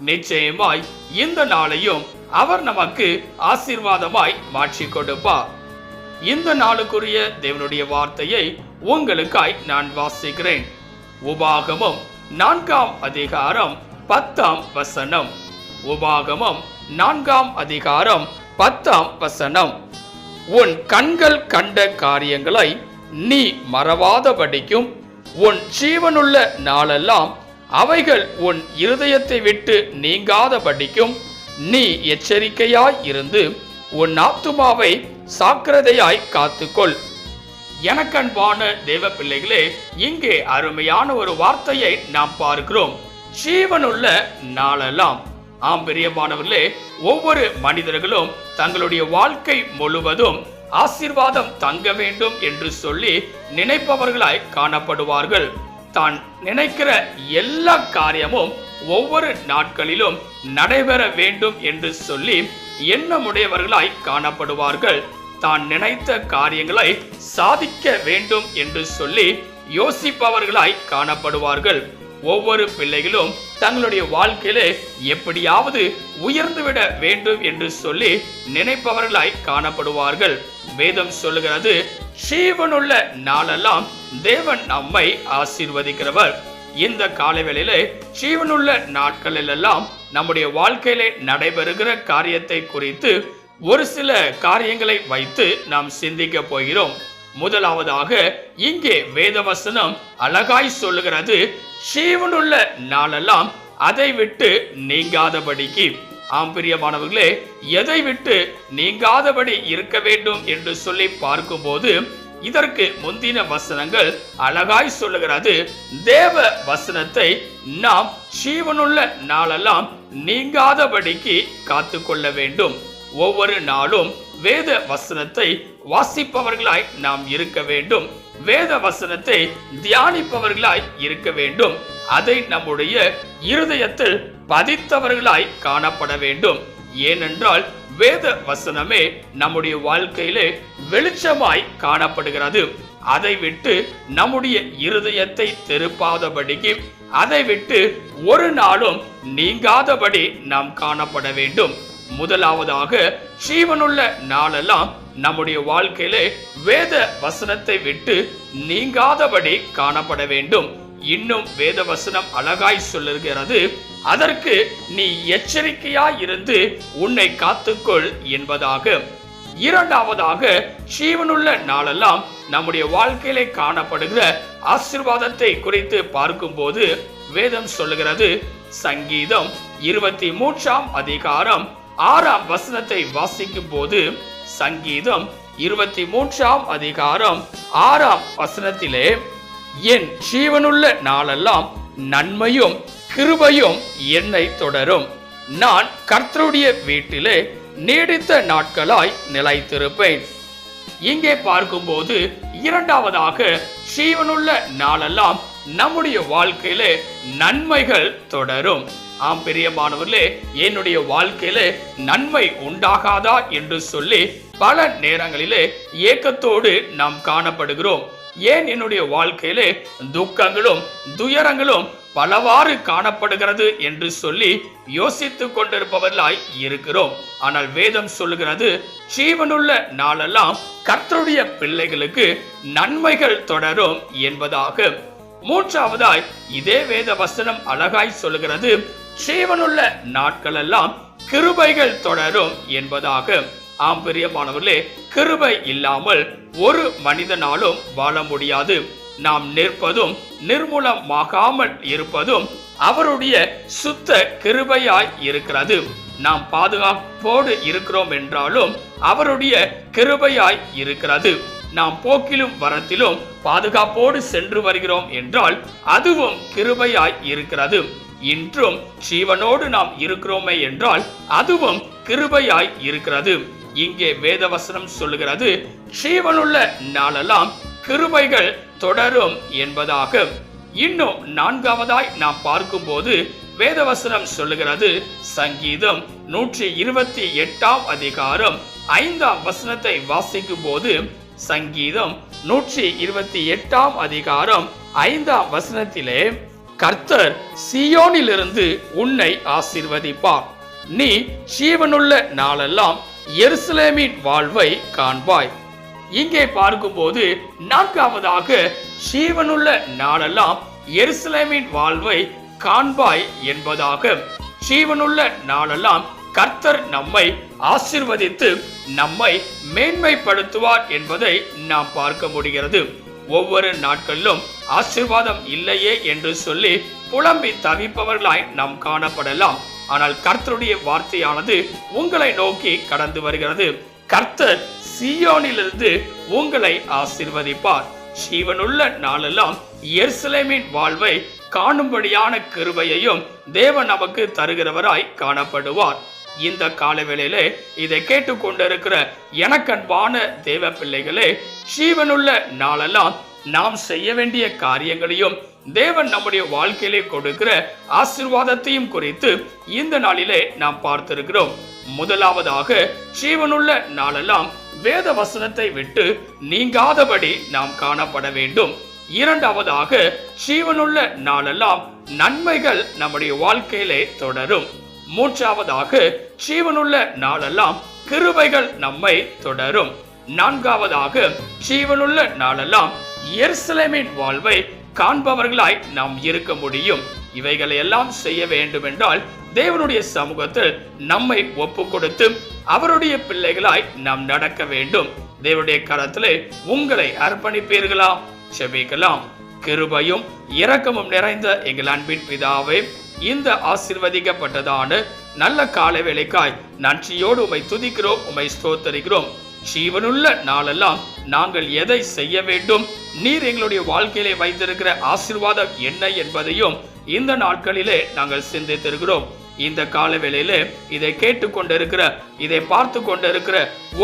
நிச்சயமாய் இந்த நாளையும் அவர் நமக்கு ஆசீர்வாதமாய் மாற்றி கொடுப்பார். இந்த நாளுக்குரிய தேவனுடைய வார்த்தையை உங்களுக்காய் நான் வாசிக்கிறேன். உபாகமம் நான்காம் அதிகாரம் பத்தாம் வசனம். உபாகமம் நான்காம் அதிகாரம் பத்தாம் வசனம். உன் கண்கள் கண்ட காரியங்களை நீ மறவாதபடிக்கும் உன் ஜீவனுள்ள நாளெல்லாம் அவைகள் உன் இருதயத்தை விட்டு நீங்காதபடிக்கும் நீ எச்சரிக்கையாய் இருந்து உன் ஆத்துமாவை சாக்கிரதையாய் காத்துக்கொள். எனக்கன்பான தெய்வ பிள்ளைகளே இங்கே அருமையான ஒரு வார்த்தையை நாம் பார்க்கிறோம். ஜீவனுள்ள நாளெல்லாம். ஆம் பிரியமானவர்களே ஒவ்வொரு மனிதர்களும் தங்களுடைய வாழ்க்கை முழுவதும் ஆசீர்வாதம் தங்க வேண்டும் என்று சொல்லி நினைப்பவர்களாய் காணப்படுவார்கள். தான் நினைக்கிற எல்லா காரியமும் ஒவ்வொரு நாட்களிலும் நடைபெற வேண்டும் என்று சொல்லி எண்ணமுடையவர்களாய் காணப்படுவார்கள். தான் நினைத்த காரியங்களை சாதிக்க வேண்டும் என்று சொல்லி யோசிப்பவர்களாய் காணப்படுவார்கள். ஒவ்வொரு பிள்ளைகளும் தங்களுடைய வாழ்க்கையில எப்படியாவது உயர்ந்துவிட வேண்டும் என்று சொல்லி நினைப்பவர்களாய் காணப்படுவார்கள். வேதம் சொல்லுகிறது ஜீவனுள்ள நாளெல்லாம் தேவன் நம்மை ஆசீர்வதிக்கிறவர். இந்த காலவேளையிலே ஜீவனுள்ள நாட்களிலெல்லாம் நம்முடைய வாழ்க்கையில நடைபெறுகிற காரியத்தை குறித்து ஒரு சில காரியங்களை வைத்து நாம் சிந்திக்க போகிறோம். முதலாவதாக இங்கே வேதவசனம் அழகாய் சொல்லுகிறது சீவனுள்ள நாளெல்லாம் அதை விட்டு நீங்காதபடிக்கு. ஆம் பிரியமானவர்களே எதை விட்டு நீங்காதபடி இருக்க வேண்டும் என்று சொல்லி பார்க்கும்போது இதற்கு முந்தின வசனங்கள் அழகாய் சொல்லுகிறது தேவ வசனத்தை நாம் சீவனுள்ள நாளெல்லாம் நீங்காதபடிக்கு காத்து கொள்ள வேண்டும். ஒவ்வொரு நாளும் வேத வசனத்தை வாசிப்பவர்களாய் நாம் இருக்க வேண்டும். வேத வசனத்தை தியானிப்பவர்களாய் இருக்க வேண்டும். அதை நம்முடைய இருதயத்தில் பதித்தவர்களாய் காணப்பட வேண்டும். ஏனென்றால் வேத வசனமே நம்முடைய வாழ்க்கையிலே வெளிச்சமாய் காணப்படுகிறது. அதை விட்டு நம்முடைய இருதயத்தை தெருப்பாதபடிக்கு அதை விட்டு ஒரு நாளும் நீங்காதபடி நாம் காணப்பட வேண்டும். முதலாவதாக ஜீவனுள்ள நாளெல்லாம் நம்முடைய வாழ்க்கையிலே வேத வசனத்தை விட்டு நீங்காதபடி காணப்பட வேண்டும். இன்னும் வேத வசனம் அழகாய் சொல்லுகிறது அதற்கு நீ எச்சரிக்கையாய் இருந்து உன்னை காத்துக்கொள் என்பதாக. இரண்டாவதாக ஜீவனுள்ள நாளெல்லாம் நம்முடைய வாழ்க்கையிலே காணப்படுகிற ஆசிர்வாதத்தை குறித்து பார்க்கும்போது வேதம் சொல்லுகிறது சங்கீதம் இருபத்தி மூன்றாம் அதிகாரம் ஆறாம் வசனத்தை வாசிக்கும் போது சங்கீதம் இருபத்தி மூன்றாம் அதிகாரம் ஆறாம் வசனத்திலே என் ஜீவனுள்ள நாளெல்லாம் நன்மையும் கிருபையும் என்னை தொடரும். நான் கர்த்தருடைய வீட்டிலே நீடித்த நாட்களாய் நிலைத்திருப்பேன். இங்கே பார்க்கும்போது இரண்டாவதாக ஜீவனுள்ள நாளெல்லாம் நம்முடைய வாழ்க்கையிலே நன்மைகள் தொடரும். ஆம் பிரியமானவர்களே என்னுடைய வாழ்க்கையிலே நன்மை உண்டாகாதா என்று சொல்லி பல நேரங்களிலே ஏக்கத்தோடு நாம் காணப்படுகிறோம். ஏன் என்னுடைய வாழ்க்கையிலே துக்கங்களும் துயரங்களும் பலவாறு காணப்படுகிறது என்று சொல்லி யோசித்துக் கொண்டிருப்பவர்களாய் இருக்கிறோம். ஆனால் வேதம் சொல்லுகிறது ஜீவனுள்ள நாளெல்லாம் கர்த்தருடைய பிள்ளைகளுக்கு நன்மைகள் தொடரும் என்பதாக. மூன்றாவதாய் இதே வேத வசனம் அழகாய் சொல்லுகிறது ஜீவனுள்ள நாட்களெல்லாம் கிருபைகள் தொடரும் என்பதாக. ஆம் பிரியமானவர்களே கிருபை இல்லாமல் ஒரு மனிதனாலும் வாழ முடியாது. நாம் நிற்பதும் நிர்மூலமாகாமல் இருப்பதும் அவருடைய சுத்த கிருபையாய் இருக்கிறது. நாம் பாதுகாப்போடு இருக்கிறோம் என்றாலும் அவருடைய கிருபையாய் இருக்கிறது. நாம் போக்கிலும் வரத்திலும் பாதுகாப்போடு சென்று வருகிறோம் என்றால் அதுவும் கிருபையாய் இருக்கிறது. இன்றும் ஜீவனோடு நாம் இருக்கிறோமே என்றால் அதுவும் கிருபையாய் இருக்கிறது. இங்கே வேதவசனம் சொல்லுகிறது ஜீவனுள்ள நாளெல்லாம் கிருபைகள் தொடரும் என்பதாக. இன்னும் நான்காவதாய் நாம் பார்க்கும்போது வேதவசனம் சொல்லுகிறது சங்கீதம் நூற்றி இருபத்தி எட்டாம் அதிகாரம் ஐந்தாம் வசனத்தை வாசிக்கும் போது சங்கீதம் நூற்றி இருபத்தி எட்டாம் அதிகாரம் ஐந்தாம் வசனத்திலே கர்த்தர் சியோனிலிருந்து உன்னை ஆசிர்வதிப்பார். நீ ஜீவனுள்ள நாளெல்லாம் எருசலேமின் வாழ்வை காண்பாய். இங்கே பார்க்கும்போது நான்காவதாக ஜீவனுள்ள நாளெல்லாம் எருசலேமின் வாழ்வை காண்பாய் என்பதாக ஜீவனுள்ள நாளெல்லாம் கர்த்தர் நம்மை ஆசிர்வதித்து நம்மை மேன்மைப்படுத்துவார் என்பதை நாம் பார்க்க முடிகிறது. ஒவ்வொரு நாட்களிலும் ஆசிர்வாதம் இல்லையே என்று சொல்லி புலம்பி தவிப்பவர்களாய் நாம் காணப்படலாம். ஆனால் கர்த்தருடைய வார்த்தையானது உங்களை நோக்கி கடந்து வருகிறது. கர்த்தர் சியோனிலிருந்து உங்களை ஆசிர்வதிப்பார். சீவனுள்ள நாளெல்லாம் எருசலேமின் வாழ்வை காணும்படியான கிருபையையும் தேவன் நமக்கு தருகிறவராய் காணப்படுவார். இந்த காலவேளையிலே இதை கேட்டுக்கொண்டிருக்கிற எனக்கன்பான தேவ பிள்ளைகளே ஜீவனுள்ள நாளெல்லாம் நாம் செய்ய வேண்டிய காரியங்களையும் தேவன் நம்முடைய வாழ்க்கையிலே கொடுக்கிற ஆசிர்வாதத்தையும் குறித்து இந்த நாளிலே நாம் பார்த்திருக்கிறோம். முதலாவதாக ஜீவனுள்ள நாளெல்லாம் வேத வசனத்தை விட்டு நீங்காதபடி நாம் காணப்பட வேண்டும். இரண்டாவதாக ஜீவனுள்ள நாளெல்லாம் நன்மைகள் நம்முடைய வாழ்க்கையிலே தொடரும். மூன்றாவதாக ஜீவனுள்ள நாளெல்லாம் கிருபைகள் நம்மை தொடரும். நான்காவதாக ஜீவனுள்ள நாளெல்லாம் எருசலேமின் வாழ்வை காண்பவர்களாய் நாம் இருக்க முடியும். இவைகளை எல்லாம் செய்ய வேண்டும் என்றால் தேவனுடைய சமூகத்தில் நம்மை ஒப்பு கொடுத்து அவருடைய பிள்ளைகளாய் நாம் நடக்க வேண்டும். தேவனுடைய கரத்திலே உங்களை அர்ப்பணிப்பீர்களா? செபிக்கலாம். கிருபையும் இரக்கமும் நிறைந்த எங்கள் அன்பின் பிதாவே இந்த ஆசிர்வதிக்கப்பட்டதான நல்ல கால வேலைக்காய். நன்றியோடு உமை துதிக்கிறோம் உமை ஸ்தோத்தரிக்கிறோம். ஜீவனுள்ள நாளெல்லாம் நாங்கள் எதை செய்ய வேண்டும்? நீர் எங்களுடைய வாழ்க்கையிலே வைத்திருக்கிற ஆசிர்வாதம் என்ன என்பதையும் இந்த நாட்களிலே நாங்கள் சிந்தித்திருக்கிறோம். இந்த கால வேளையிலே இதை கேட்டுக்கொண்டிருக்கிற இதை பார்த்து கொண்டிருக்கிற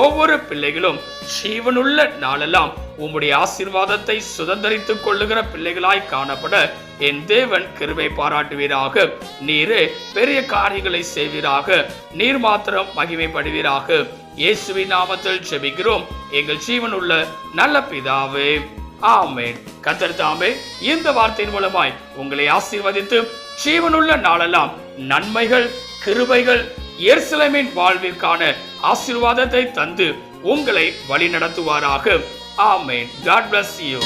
ஒவ்வொரு பிள்ளைகளும் ஜீவனுள்ள நாளெல்லாம் உம்முடைய ஆசீர்வாதத்தை சுதந்திரித்துக் கொள்ளுகிற பிள்ளைகளாய் காணப்பட என் தேவன் கிருமை பாராட்டுவீராக. நீரே பெரிய காரியங்களை செய்வீராக. நீர் மாத்திரம் மகிமைப்படுவீராக. இயேசுவின் நாமத்தில் செபிக்கிறோம் எங்கள் ஜீவனுள்ள நல்ல பிதாவே. ஆமேன். கத்தர் தாமே இந்த வார்த்தையின் மூலமாய் உங்களை ஆசீர்வதித்து ஜீவனுள்ள நாளெல்லாம் நன்மைகள் கிருபைகள் எருசலேமின் வாழ்விற்கான ஆசீர்வாதத்தை தந்து உங்களை வழி நடத்துவாராக காட் பிளஸ் யூ